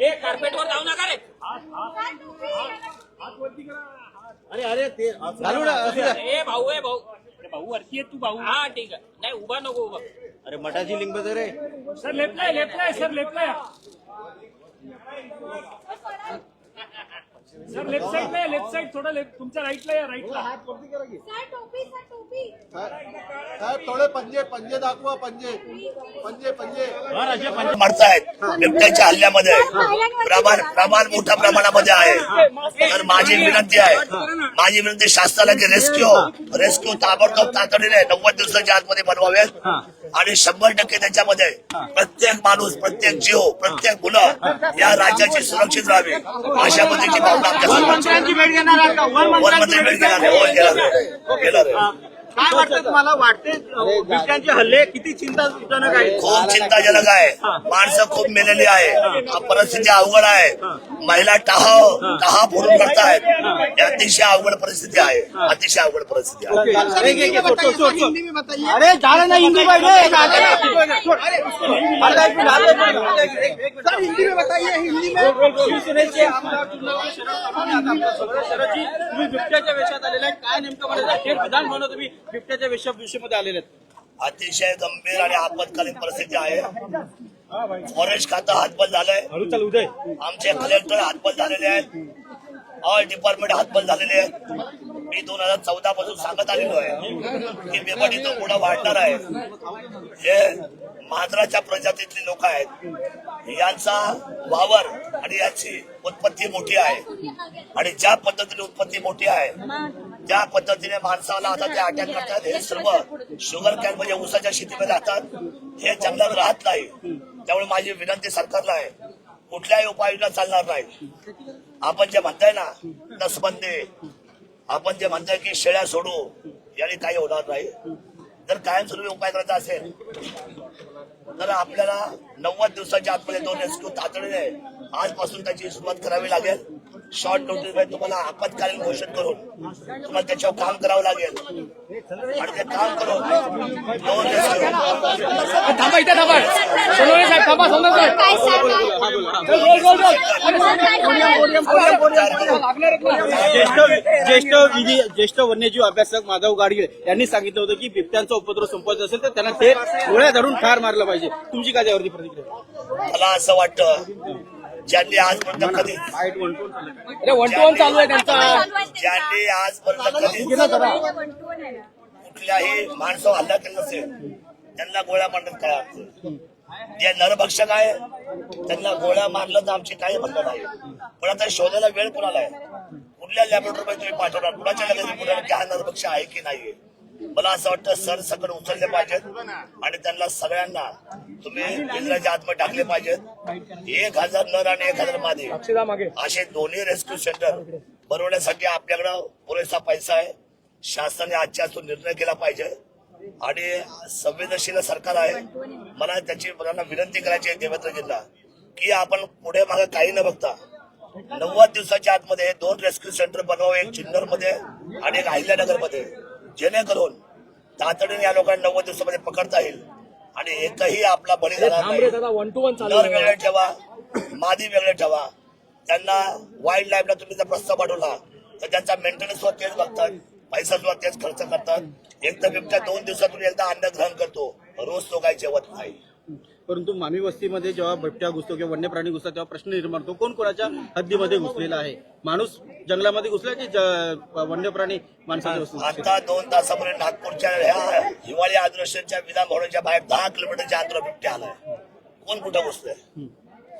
ए कार्पेटवर जाऊ नका रे. अरे अरे ते घालू ना असू द्या. ए भाऊ ए भाऊ. अरे भाऊ वरती आहे तू भाऊ. हा ठीक आहे. नाही उभा नको उभा. अरे मठाची लिंक बघ रे. सर लेफ्टला लेफ्टला सर लेफ्टला सर लेफ्ट आहे लेफ्ट थोडं लेफ्ट तुमच्या राईटला आहे राईटला सर टोपी सर टोपी. साहेब थोडे पंजे पंजे दाखवा पंजे. पंजे पंजे. बिबट्याच्या हल्ल्यामध्ये. प्रमाण प्रमाण मोठ्या प्रमाणामध्ये आहे. तर माझी विनंती आहे. माझी विनंती शासनाला की रेस्क्यू रेस्क्यू ताबडतोब तातडीने नव्वद दिवसाच्या आतमध्ये बनवावेत आणि शंभर टक्के त्याच्यामध्ये प्रत्येक माणूस प्रत्येक जीव प्रत्येक मुलं या राज्याची सुरक्षित राहावी. अशा पद्धतीची भावना आमच्या सर्वांची भेट घेणार आहात का? वनमंत्री भेट घेणार आहे. होय, घेणार आहे. घेणार आहे. काय वाटतं तुम्हाला? वाटते बिबट्यांचे हल्ले किती चिंताजनक आहे खूप चिंताजनक आहे. माणसं खूप मेलेली आहे. परिस्थिती अवघड आहे. महिला टाहाव टाहा फोडून करतायत ही. अतिशय अवघड परिस्थिती आहे. अतिशय अवघड परिस्थिती आहे. अरे झालं ना हिंदी में बताइए में शिवसेनेचे आमदार तुम्ही बिबट्याच्या वेशात आलेला आहे. काय नेमकं म्हणायचं? विधान म्हणून तुम्ही. बिबट्याच्या वेशभूषेमध्ये आलेले आहेत. अतिशय गंभीर आणि आपत्कालीन परिस्थिती आहे. फॉरेस्ट खातं हातबल झालंय. उदय. आमचे कलेक्टर हातबल झालेले आहेत. ऑल डिपार्टमेंट हातबल झालेले आहेत. मी दोन हजार चौदा पासून सांगत आलेलो आहे की बेपाटी तो पुढे वाढणार आहे. हे मांजराच्या प्रजातीतली लोक आहेत. यांचा वावर आणि याची उत्पत्ती मोठी आहे. आणि ज्या पद्धतीने उत्पत्ती मोठी आहे ज्या पद्धतीने माणसाला आता ते अटॅक करतात हे सर्व शुगर कॅन म्हणजे ऊसाच्या शेतीमध्ये राहतात. हे जंगलात राहत नाही. त्यामुळे माझी विनंती सरकारला आहे. कुठल्याही उपाययोजना चालणार नाही. आपण जे म्हणताय ना नसबंदी आपण जे म्हणताय की शेळ्या सोडू याने काही होणार नाही. जर कायमस्वरूपी उपाय करायचा असेल तर आपल्याला नव्वद दिवसाच्या आतमध्ये दोन रेस्क्यू तातडीने आजपासून त्याची सुरुवात करावी लागेल. शॉर्ट नोटीसमध्ये तुम्हाला आपत्कालीन घोषित करून तुम्हाला त्याच्यावर काम करावं लागेल. आणि ते काम करून ज्येष्ठ ज्येष्ठ विधी ज्येष्ठ वन्यजीव अभ्यासक माधव गाडगीळ यांनी सांगितलं होतं की बिबट्यांचा उपद्रव संपवायचा असेल तर त्यांना ते गोळ्या धरून ठार मारलं पाहिजे. तुमची काय त्यावरती प्रतिक्रिया? मला असं वाटतं ज्यांनी आजपर्यंत कधी अरे वन टू वन चालू आहे त्यांचा. ज्यांनी आजपर्यंत कधी कुठल्याही माणसावर हल्ला केला नसेल त्यांना गोळ्या मारण्यात काय अर्थ? जे नरभक्षक आहे त्यांना गोळ्या मारलं तर आमची काही म्हणणं नाही. पण आता शोधायला वेळ कोणाला आहे? कुठल्या लॅबोरेटरीमध्ये तुम्ही पाठवणार? कुणाच्या लगेच कुणाला की हा नरभक्ष आहे की नाहीये? मला असं वाटतं सर सगळं उचलले पाहिजेत. आणि त्यांना सगळ्यांना तुम्ही इंद्राच्या आतमध्ये टाकले पाहिजेत. एक हजार नर आणि एक हजार मादी. असे दोन्ही रेस्क्यू सेंटर बनवण्यासाठी आपल्याकडं पुरेसा पैसा आहे. शासनाने आजच्या तो निर्णय केला पाहिजे. आणि संवेदनशील सरकार आहे. मला त्याची मुलांना विनंती करायची आहे देवेंद्रजींना की आपण पुढे मागे काही न बघता नव्वद दिवसाच्या आतमध्ये दोन रेस्क्यू सेंटर बनवावे एक चिन्नरमध्ये आणि एक अहिल्यानगरमध्ये जेणेकरून तातडीने या लोकांना नव्वद दिवसामध्ये पकडता येईल. आणि एकही आपला बळी वेगळे ठेवा मादी वेगळे ठेवा. त्यांना वाईल्ड लाईफला तुम्ही जर प्रस्ताव पाठवला तर त्यांचा मेंटेनन्स वर तेच बघतात पैसा सुद्धा तेच खर्च करतात. एक तर बिबट्या दोन दिवसातून एकदा अन्न ग्रहण करतो. रोज तो काही जेवत नाही. परंतु मामी वस्तीमध्ये जेव्हा बिबट्या घुसतो किंवा वन्य प्राणी घुसतात तेव्हा प्रश्न निर्माण होतो कोण कोणाच्या हद्दीमध्ये घुसलेला आहे? माणूस जंगलामध्ये घुसला की वन्य प्राणी माणसाच्या? आता दोन तासापूर्वी नागपूरच्या ह्या हिवाळी अधिवेशनच्या विधान भवनाच्या बाहेर दहा किलोमीटरच्या अंतर बिबट्या आलाय. कोण कुठं घुसतोय?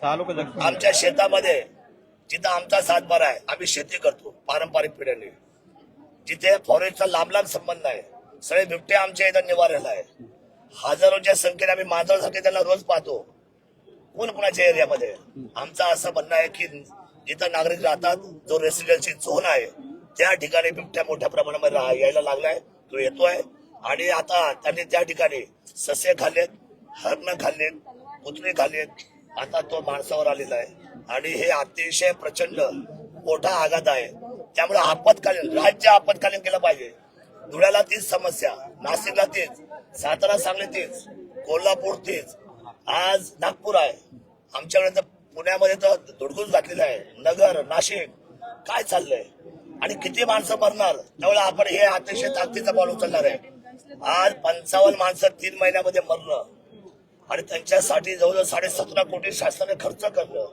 सहा लोक जखमी आमच्या शेतामध्ये जिथं आमचा सातबारा आहे आम्ही शेती करतो पारंपरिक पिढ्याने. जिथे फॉरेस्टचा लांब लांब संबंध आहे सगळे बिबटे आमच्या इथं निवारेला आहे. हजारोच्या संख्येने आम्ही मांजरासारखे त्यांना रोज पाहतो. कोण कोणाच्या एरियामध्ये? आमचा असं म्हणणं आहे की जिथं नागरिक राहतात जो रेसिडेन्सी झोन आहे त्या ठिकाणी बिबट्या मोठ्या प्रमाणामध्ये यायला लागलाय तो येतोय. आणि आता त्यांनी त्या ठिकाणी ससे खाल्लेत हरण खाल्लेत पुतळे खाल्लेत आता तो माणसावर आलेला आहे. आणि हे अतिशय प्रचंड मोठा आघात आहे. त्यामुळे आपत्कालीन राज्य आपत्कालीन केलं पाहिजे. धुळ्याला तीच समस्या. नाशिकला तीच. सातारा सांगली तीच. कोल्हापूर तीच. आज नागपूर आहे. आमच्याकडे तर पुण्यामध्ये तर धुडकूस घातलेलं आहे. नगर नाशिक. काय चाललंय? आणि किती माणसं मरणार? त्यामुळे आपण हे अतिशय ताकदीचा पाऊल उचलणार आहे. आज पंचावन्न माणसं तीन महिन्यामध्ये मरणं. आणि त्यांच्यासाठी जवळजवळ साडे सतरा कोटी शासनाने खर्च करणं.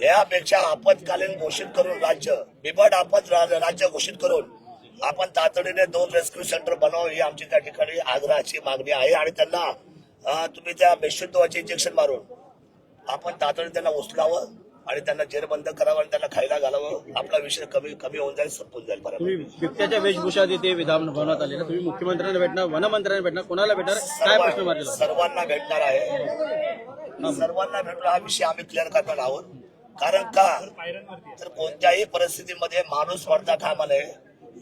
यापेक्षा आपत्कालीन घोषित करून राज्य बिबट आपत रा- राज्य घोषित करून आपण तातडीने दोन रेस्क्यू सेंटर बनवावं ही आमची त्या ठिकाणी आग्रहाची मागणी आहे आणि त्यांना तुम्ही त्या बेशुद्धवाचे इंजेक्शन मारून आपण तातडीने त्यांना उचलावं आणि त्यांना जेरबंद करावं आणि त्यांना खायला घालावं. आपला विषय कमी कमी होऊन जाईल संपून जाईल बिबट्याच्या वेशभूषा तिथे विधान भवनात आले तुम्ही मुख्यमंत्र्यांना भेटणार वनमंत्र्यांना भेटणार कोणाला भेटणार? काय प्रश्न मारलेला? सर्वांना भेटणार आहे. सर्वांना भेटणार हा विषय आम्ही क्लिअर करणार आहोत. कारण का? तर कोणत्याही परिस्थितीमध्ये माणूस मरता कामा नये.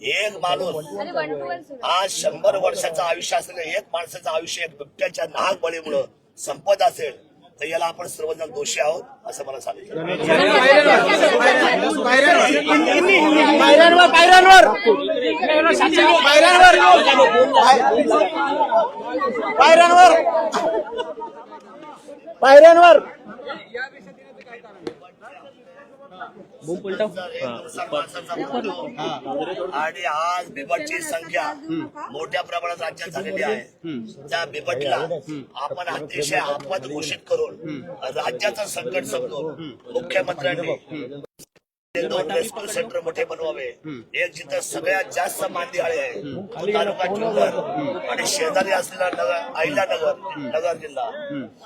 एक माणूस आज शंभर वर्षाचं आयुष्य असलेलं एक माणसाचं आयुष्य एक बिबट्याच्या नाग बळीमुळं संपत असेल तर याला आपण सर्वजण दोषी आहोत असं मला सांगितलं पायऱ्यांवर पायऱ्यांवर पायऱ्यांवर पायऱ्यांवर आणि आज बिबटची संख्या मोठ्या प्रमाणात राज्यात झालेली आहे. त्या बिबटला आपण अतिशय आपत घोषित करून राज्याचं संकट समजून मुख्यमंत्र्यांनी दोन रेस्क्यू सेंटर मोठे बनवावे. एक जिथं सगळ्यात जास्त मांदियाळे आहे तो तालुका जुन्नर आणि शेजारी असलेला नगर आईला नगर नगर जिल्हा.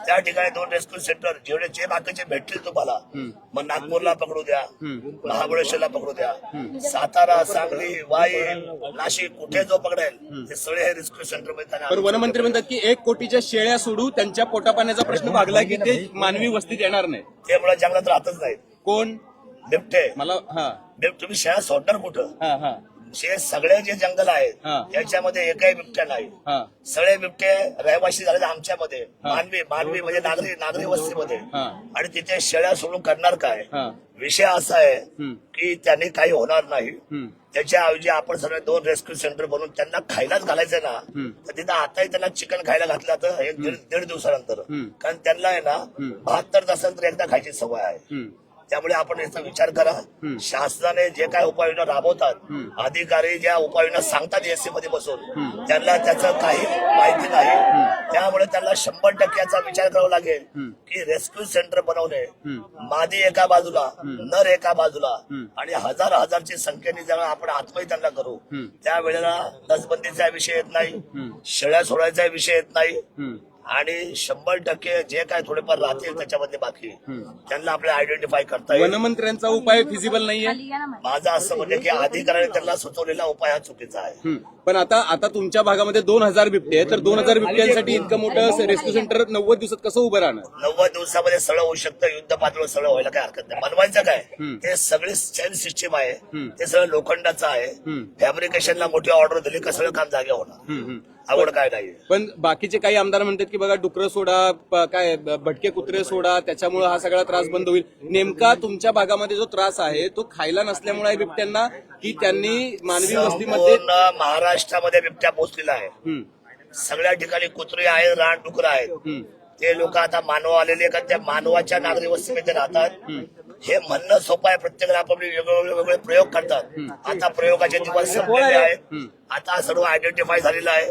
त्या ठिकाणी दोन रेस्क्यू सेंटर जेवढे जे बाकीचे भेटतील तुम्हाला मग नागपूरला पकडू द्या महाबळेश्वरला पकडू द्या. सातारा सांगली वाई नाशिक कुठे जो पकडेल ते सगळे हे रेस्क्यू सेंटरमध्ये वनमंत्री म्हणतात की एक कोटीच्या शेळ्या सोडू त्यांच्या पोटापाण्याचा प्रश्न भागला की ते मानवी वस्तीत येणार नाही. ते मुळे जंगलात राहतच नाहीत. कोण? बिबटे. मला हा. तुम्ही शेळ्या सोडणार कुठं? हा हा. हे सगळे जे जंगल आहेत हा. त्याच्यामध्ये एकही बिबट्या नाही. हा. सगळे बिबटे रहिवासी झाले आमच्यामध्ये. मानवी मानवी म्हणजे नागरी नागरी वस्तीमध्ये. हा. आणि तिथे शेळ्या सोडून करणार काय? हा. विषय असा आहे हम्म. की त्यांनी काही होणार नाही. हम्म. त्याच्या ऐवजी आपण सगळे दोन रेस्क्यू सेंटर बनवून त्यांना खायलाच घालायचं ना तर तिथं आताही त्यांना चिकन खायला घातलं तर एक दीड दीड दिवसानंतर. कारण त्यांना आहे ना बहात्तर तासानंतर एकदा खायची सवय आहे. हम्म. त्यामुळे आपण याचा विचार करा. शासनाने जे काय उपाययोजना राबवतात अधिकारी ज्या उपाययोजना सांगतात एससी मध्ये बसून त्यांना त्याचं काही माहिती नाही. त्यामुळे त्यांना शंभर टक्के याचा विचार करावा लागेल की रेस्क्यू सेंटर बनवणे मादी एका बाजूला नर एका बाजूला आणि हजार हजारची संख्येने जेव्हा आपण आत्मही त्यांना करू. त्यावेळेला नसबंदीचा विषय येत नाही शेळ्या सोडायचा विषय येत नाही. आणि शंभर टक्के जे काय थोडेफार राहतील त्याच्यामध्ये बाकी. त्यांना आपल्याला आयडेंटिफाय करता येईल. वनमंत्र्यांचा उपाय फिजिबल नाहीये. माझं असं म्हणजे की अधिकाऱ्याने त्यांना सुचवलेला उपाय हा चुकीचा आहे. पण आता आता तुमच्या भागामध्ये दोन हजार बिबटे आहेत तर दोन हजार बिबट्यांसाठी इतकं मोठं रेस्क्यू सेंटर नव्वद दिवसात कसं उभं राहणार? नव्वद दिवसामध्ये सगळं होऊ शकतं युद्ध पातळीवर सगळं व्हायला काही हरकत नाही. बनवायचं काय? ते सगळी चेन सिस्टीम आहे. ते सगळं लोखंडाचं आहे. फॅब्रिकेशनला मोठी ऑर्डर दिली का सगळं काम जागे होणार. आवड काय नाही. पण बाकीचे काही आमदार म्हणतात की बघा डुकरं सोडा प- काय ब- भटके कुत्रे सोडा त्याच्यामुळे हा सगळा त्रास बंद होईल. नेमका तुमच्या भागामध्ये जो त्रास आहे तो खायला नसल्यामुळे आहे बिबट्यांना की त्यांनी मानवी वस्तीमध्ये संपूर्ण महाराष्ट्रामध्ये बिबट्या पोहोचलेला आहे. हम्म, सगळ्या ठिकाणी कुत्री आहेत रानडुकर आहेत. हम्म, ते लोक आता मानव आलेले का त्या मानवाच्या नागरी वस्तीमध्ये राहतात. हे म्हणणं सोपं आहे. प्रत्येकाला आपापले वेगवेगळे वेगळे प्रयोग करतात. आता प्रयोगाचे दिवस संपलेले आहेत. आता सर्व आयडेंटिफाय झालेलं आहे.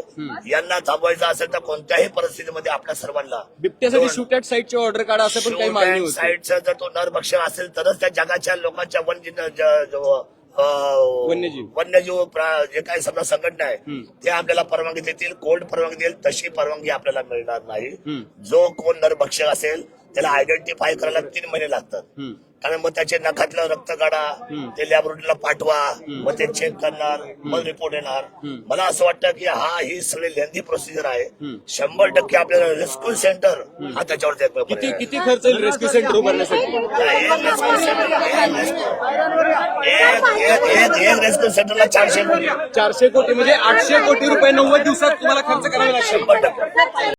यांना थांबवायचं असेल तर कोणत्याही परिस्थितीमध्ये आपल्या सर्वांना बिबट्यासाठी शूट ॲट साईटची ऑर्डर काढा असं पण काही मागणी होती. साईडचा जर तो नरभक्षक असेल तरच त्या जगाच्या लोकांच्या वन वन्यजीव. वन्यजीव प्रा- जे काही समजा संघटना आहे ते आपल्याला परवानगी देतील. कोर्ट परवानगी देईल तशी परवानगी आपल्याला मिळणार नाही. जो कोण नरभक्षक असेल त्याला आयडेंटिफाय करायला तीन महिने लागतात. कारण मग त्याचे नखातलं रक्त काढा ते लॅबोरेटरीला पाठवा मग ते चेक करणार मग रिपोर्ट येणार मला असं वाटतं की हा ही सगळी लेंदी प्रोसिजर आहे शंभर टक्के आपल्याला रेस्क्यू सेंटर हा पर्याय किती. किती खर्च येईल रेस्क्यू सेंटर उभारण्यासाठी एक रेस्क्यू सेंटरला चारशे कोटी चारशे कोटी म्हणजे आठशे कोटी रुपये नव्वद दिवसात तुम्हाला खर्च करावे लागतील शंभर टक्के